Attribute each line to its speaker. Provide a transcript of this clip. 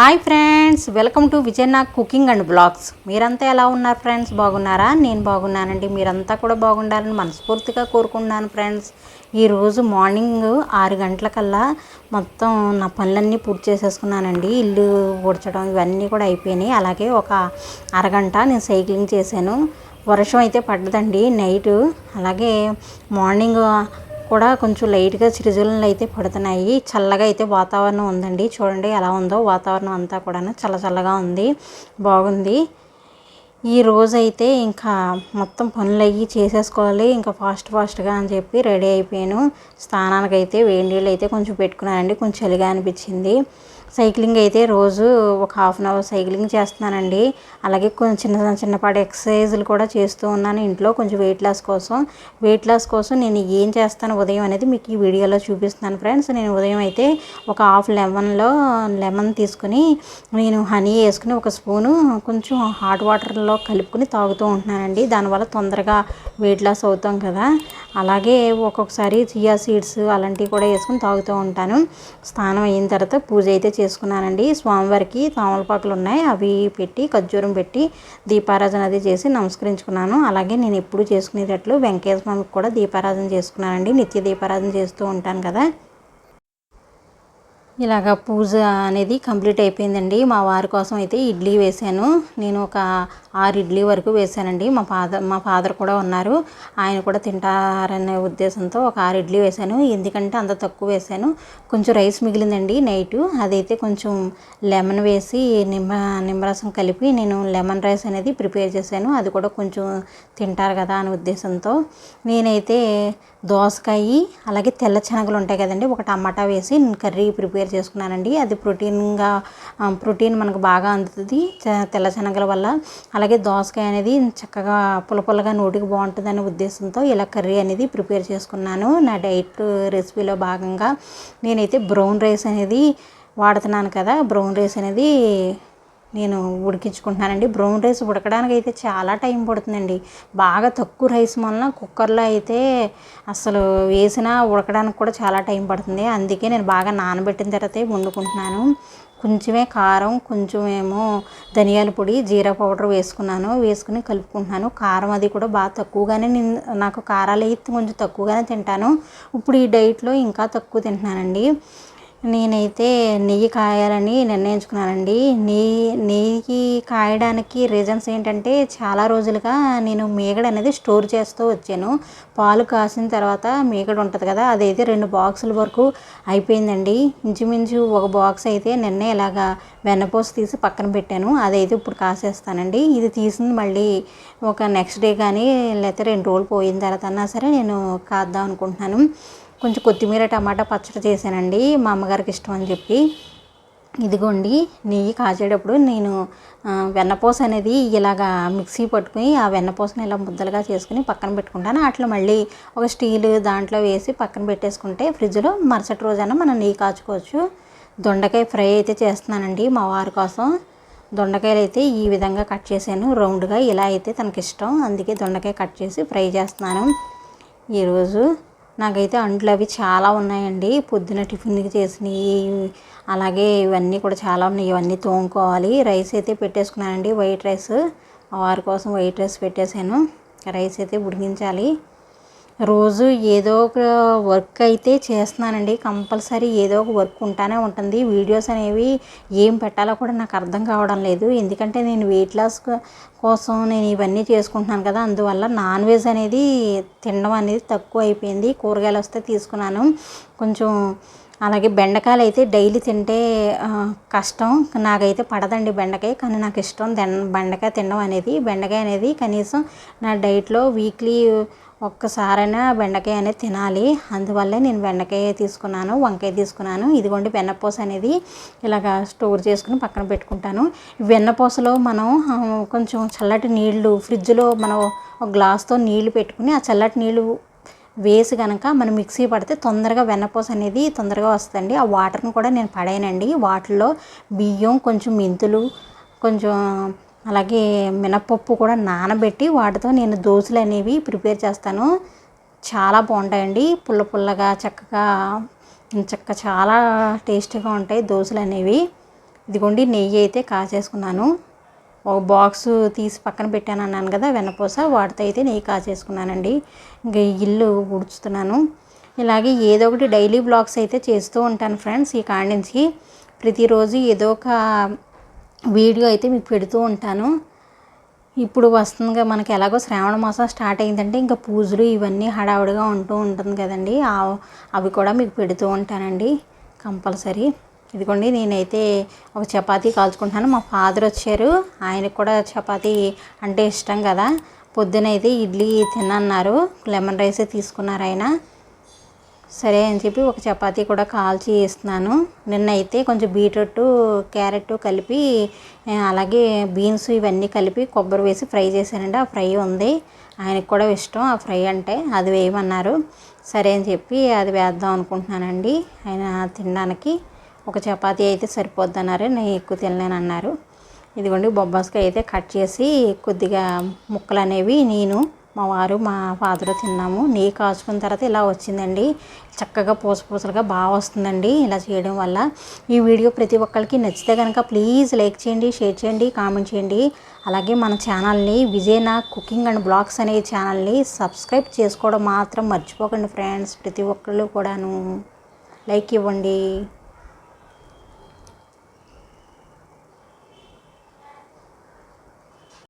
Speaker 1: Hi friends welcome to Vijayanag cooking and blogs. మీరంతా ఎలా ఉన్నారు ఫ్రెండ్స్? బాగున్నారా? నేను బాగున్నానండి. మీరంతా కూడా బాగుండాలని మనస్ఫూర్తిగా కోరుకున్నాను ఫ్రెండ్స్. ఈరోజు మార్నింగ్ ఆరు గంటలకల్లా మొత్తం నా పనులన్నీ పూర్తి చేసేసుకున్నానండి. ఇల్లు ఊడ్చడం ఇవన్నీ కూడా అయిపోయినాయి. అలాగే ఒక అరగంట నేను సైక్లింగ్ చేశాను. వర్షం అయితే పడ్డదండి నైట్. అలాగే మార్నింగ్ కూడా కొంచెం లైట్గా చిరుజల్లు అయితే పడుతున్నాయి. చల్లగా అయితే వాతావరణం ఉందండి. చూడండి ఎలా ఉందో. వాతావరణం అంతా కూడా చల్ల చల్లగా ఉంది. బాగుంది. ఈ రోజు అయితే ఇంకా మొత్తం పనులు అయ్యి చేసేసుకోవాలి. ఇంకా ఫాస్ట్ ఫాస్ట్గా అని చెప్పి రెడీ అయిపోయాను. స్నానానికి అయితే వేడి నీళ్ళు అయితే కొంచెం పెట్టుకున్నానండి. కొంచెం చలిగా అనిపించింది. సైక్లింగ్ అయితే రోజు ఒక హాఫ్ అన్ అవర్ సైక్లింగ్ చేస్తున్నానండి. అలాగే కొంచెం చిన్న చిన్నపాటి ఎక్సర్సైజులు కూడా చేస్తూ ఉన్నాను ఇంట్లో కొంచెం వెయిట్ లాస్ కోసం. వెయిట్ లాస్ కోసం నేను ఏం చేస్తాను ఉదయం అనేది మీకు ఈ వీడియోలో చూపిస్తున్నాను ఫ్రెండ్స్. నేను ఉదయం అయితే ఒక హాఫ్ లెమన్లో లెమన్ తీసుకుని నేను హనీ వేసుకుని ఒక స్పూను కొంచెం హాట్ వాటర్లో కలుపుకుని తాగుతూ ఉంటున్నానండి. దానివల్ల తొందరగా వెయిట్ లాస్ అవుతాం కదా. అలాగే ఒక్కొక్కసారి చియా సీడ్స్ అలాంటివి కూడా వేసుకుని తాగుతూ ఉంటాను. స్నానం అయిన తర్వాత పూజ అయితే చేసుకున్నానండి. స్వామివారికి తామలపాకులు ఉన్నాయి. అవి పెట్టి ఖర్జూరం పెట్టి దీపారాధన అది చేసి నమస్కరించుకున్నాను. అలాగే నేను ఎప్పుడు చేసుకునేటట్లు వెంకటేశ్వర స్వామికి కూడా దీపారాధన చేసుకున్నానండి. నిత్య దీపారాధన చేస్తూ ఉంటాను కదా. ఇలాగ పూజ అనేది కంప్లీట్ అయిపోయిందండి. మా వారి కోసం అయితే ఇడ్లీ వేశాను. నేను ఒక ఆరు ఇడ్లీ వరకు వేశానండి. మా ఫాదర్ మా ఫాదర్ కూడా ఉన్నారు. ఆయన కూడా తింటారనే ఉద్దేశంతో ఒక ఆరు ఇడ్లీ వేశాను. ఎందుకంటే అంత తక్కువ వేశాను. కొంచెం రైస్ మిగిలిందండి నైట్. అదైతే కొంచెం లెమన్ వేసి నిమ్మ నిమ్మరసం కలిపి నేను లెమన్ రైస్ అనేది ప్రిపేర్ చేశాను. అది కూడా కొంచెం తింటారు కదా అనే ఉద్దేశంతో. నేనైతే దోసకాయ అలాగే తెల్ల శనగలు ఉంటాయి కదండి. ఒక టమాటా వేసి కర్రీ ప్రిపేర్ చేసుకున్నానండి. అది ప్రోటీన్గా ప్రోటీన్ మనకు బాగా అందుతుంది. తెల్ల శనగల వల్ల. అలాగే దోసకాయ అనేది చక్కగా పులపులగా నోటికి బాగుంటుందనే ఉద్దేశంతో ఇలా కర్రీ అనేది ప్రిపేర్ చేసుకున్నాను. నా డైట్ రెసిపీలో భాగంగా నేనైతే బ్రౌన్ రైస్ అనేది వాడుతున్నాను కదా. బ్రౌన్ రైస్ అనేది నేను ఉడికించుకుంటున్నానండి. బ్రౌన్ రైస్ ఉడకడానికి అయితే చాలా టైం పడుతుందండి. బాగా తక్కువ రైస్ వలన కుక్కర్లో అయితే అసలు వేసినా ఉడకడానికి కూడా చాలా టైం పడుతుంది. అందుకే నేను బాగా నానబెట్టిన తర్వాత వండుకుంటున్నాను. కొంచెమే కారం కొంచెమేమో ధనియాల పొడి జీరా పౌడర్ వేసుకున్నాను. వేసుకుని కలుపుకుంటున్నాను. కారం అది కూడా బాగా తక్కువగానే నేను నాకు కారాలు అయితే కొంచెం తక్కువగానే తింటాను. ఇప్పుడు ఈ డైట్లో ఇంకా తక్కువ తింటున్నానండి. నేనైతే నెయ్యి కాయాలని నిర్ణయించుకున్నానండి. నెయ్యి నెయ్యి కాయడానికి రీజన్స్ ఏంటంటే చాలా రోజులుగా నేను మీగడ అనేది స్టోర్ చేస్తూ వచ్చాను. పాలు కాసిన తర్వాత మీగడ ఉంటుంది కదా అదైతే రెండు బాక్సుల వరకు అయిపోయిందండి. ఇంచుమించు ఒక బాక్స్ అయితే నిన్నే ఇలాగా వెన్నపూస తీసి పక్కన పెట్టాను. అదైతే ఇప్పుడు కాసేస్తానండి. ఇది తీసింది మళ్ళీ ఒక నెక్స్ట్ డే కానీ లేకపోతే రెండు రోజులు పోయిన తర్వాత అన్నా సరే నేను కాద్దాం అనుకుంటున్నాను. కొంచెం కొత్తిమీర టమాటా పచ్చడి చేశానండి. మా అమ్మగారికి ఇష్టం అని చెప్పి. ఇదిగోండి నెయ్యి కాచేటప్పుడు నేను వెన్నపూస అనేది ఇలాగా మిక్సీ పట్టుకుని ఆ వెన్నపూసని ఇలా ముద్దలుగా చేసుకుని పక్కన పెట్టుకుంటాను. అట్లా మళ్ళీ ఒక స్టీల్ దాంట్లో వేసి పక్కన పెట్టేసుకుంటే ఫ్రిడ్జ్లో మరుసటి రోజైనా మనం నెయ్యి కాచుకోవచ్చు. దొండకాయ ఫ్రై అయితే చేస్తున్నానండి మా వారి కోసం. దొండకాయలు అయితే ఈ విధంగా కట్ చేశాను. రౌండ్గా ఇలా అయితే తనకిష్టం. అందుకే దొండకాయ కట్ చేసి ఫ్రై చేస్తున్నాను. ఈరోజు నాకైతే అంట్లు అవి చాలా ఉన్నాయండి. పొద్దున టిఫిన్కి చేసినవి అలాగే ఇవన్నీ కూడా చాలా ఉన్నాయి. ఇవన్నీ తోముకోవాలి. రైస్ అయితే పెట్టేసుకున్నానండి. వైట్ రైస్ వారి కోసం వైట్ రైస్ పెట్టేశాను. రైస్ అయితే ఉడికించాలి. రోజు ఏదో ఒక వర్క్ అయితే చేస్తున్నానండి. కంపల్సరీ ఏదో ఒక వర్క్ ఉంటానే ఉంటుంది. వీడియోస్ అనేవి ఏం పెట్టాలో కూడా నాకు అర్థం కావడం లేదు. ఎందుకంటే నేను వెయిట్ లాస్ కోసం నేను ఇవన్నీ చేసుకుంటున్నాను కదా. అందువల్ల నాన్ వెజ్ అనేది తినడం అనేది తక్కువ అయిపోయింది. కూరగాయలు వస్తే తీసుకున్నాను. కొంచెం అలాగే బెండకాయలు అయితే డైలీ తింటే కష్టం. నాకైతే పడదండి బెండకాయ. కానీ నాకు ఇష్టం బెండకాయ తినడం అనేది. బెండకాయ అనేది కనీసం నా డైట్లో వీక్లీ ఒక్కసారైనా బెండకాయ అనేది తినాలి. అందువల్లే నేను బెండకాయ తీసుకున్నాను వంకాయ తీసుకున్నాను. ఇదిగోండి వెన్నపూస అనేది ఇలాగ స్టోర్ చేసుకుని పక్కన పెట్టుకుంటాను. వెన్నపూసలో మనం కొంచెం చల్లటి నీళ్ళు ఫ్రిడ్జ్లో మనం ఒక గ్లాస్తో నీళ్ళు పెట్టుకుని ఆ చల్లటి నీళ్ళు వేసి కనుక మనం మిక్సీ పడితే తొందరగా వెన్నపూస అనేది తొందరగా వస్తుందండి. ఆ వాటర్ని కూడా నేను పడేయనండి. వాటిల్లో బియ్యం కొంచెం మెంతులు కొంచెం అలాగే మినపప్పు కూడా నానబెట్టి వాటితో నేను దోశలు అనేవి ప్రిపేర్ చేస్తాను. చాలా బాగుంటాయండి. పుల్ల పుల్లగా చక్కగా చక్క చాలా టేస్టీగా ఉంటాయి దోశలు అనేవి ఇదిగోండి నెయ్యి అయితే కాచేసుకున్నాను. ఒక బాక్స్ తీసి పక్కన పెట్టాను అన్నాను కదా వెనపూస వాటితో అయితే నెయ్యి కాచేసుకున్నానండి. ఇంకా ఇల్లు ఉడుచుతున్నాను ఇలాగే ఏదో ఒకటి డైలీ బ్లాగ్స్ అయితే చేస్తూ ఉంటాను ఫ్రెండ్స్ ఈ కాడి నుంచి ప్రతిరోజు ఏదో ఒక వీడియో అయితే మీకు పెడుతూ ఉంటాను. ఇప్పుడు వస్తుందిగా మనకి ఎలాగో శ్రావణ మాసం స్టార్ట్ అయిందంటే ఇంకా పూజలు ఇవన్నీ హడావుడిగా ఉంటూ ఉంటుంది కదండి. అవి కూడా మీకు పెడుతూ ఉంటానండి కంపల్సరీ. ఇదిగోండి నేనైతే ఒక చపాతీ కాల్చుకుంటున్నాను. మా ఫాదర్ వచ్చారు. ఆయనకు కూడా చపాతీ అంటే ఇష్టం కదా. పొద్దునైతే ఇడ్లీ తినన్నారు. లెమన్ రైస్ తీసుకున్నారు ఆయన. సరే అని చెప్పి ఒక చపాతీ కూడా కాల్చి ఇస్తున్నాను నిన్న అయితే కొంచెం బీట్రూట్ క్యారెట్ కలిపి అలాగే బీన్స్ ఇవన్నీ కలిపి కొబ్బరి వేసి ఫ్రై చేశానండి. ఆ ఫ్రై ఉంది. ఆయనకు కూడా ఇష్టం ఆ ఫ్రై అంటే. అది వేయమన్నారు. సరే అని చెప్పి అది వేద్దాం అనుకుంటున్నానండి. ఆయన తినడానికి ఒక చపాతీ అయితే సరిపోద్ది అన్నారు నేను ఎక్కువ తినలేనన్నారు. ఇదిగోండి బొబ్బాస్కాయ అయితే కట్ చేసి కొద్దిగా ముక్కలు అనేవి నేను మా వారు మా ఫాదర్ తిన్నాము. నెయ్యి కాచుకున్న తర్వాత ఇలా వచ్చిందండి. చక్కగా పూస పూసలుగా బాగా వస్తుందండి ఇలా చేయడం వల్ల. ఈ వీడియో ప్రతి ఒక్కరికి నచ్చితే కనుక ప్లీజ్ లైక్ చేయండి షేర్ చేయండి కామెంట్ చేయండి. అలాగే మన ఛానల్ని విజయనా కుకింగ్ అండ్ బ్లాగ్స్ అనే ఛానల్ని సబ్స్క్రైబ్ చేసుకోవడం మాత్రం మర్చిపోకండి ఫ్రెండ్స్. ప్రతి ఒక్కళ్ళు కూడాను లైక్ ఇవ్వండి.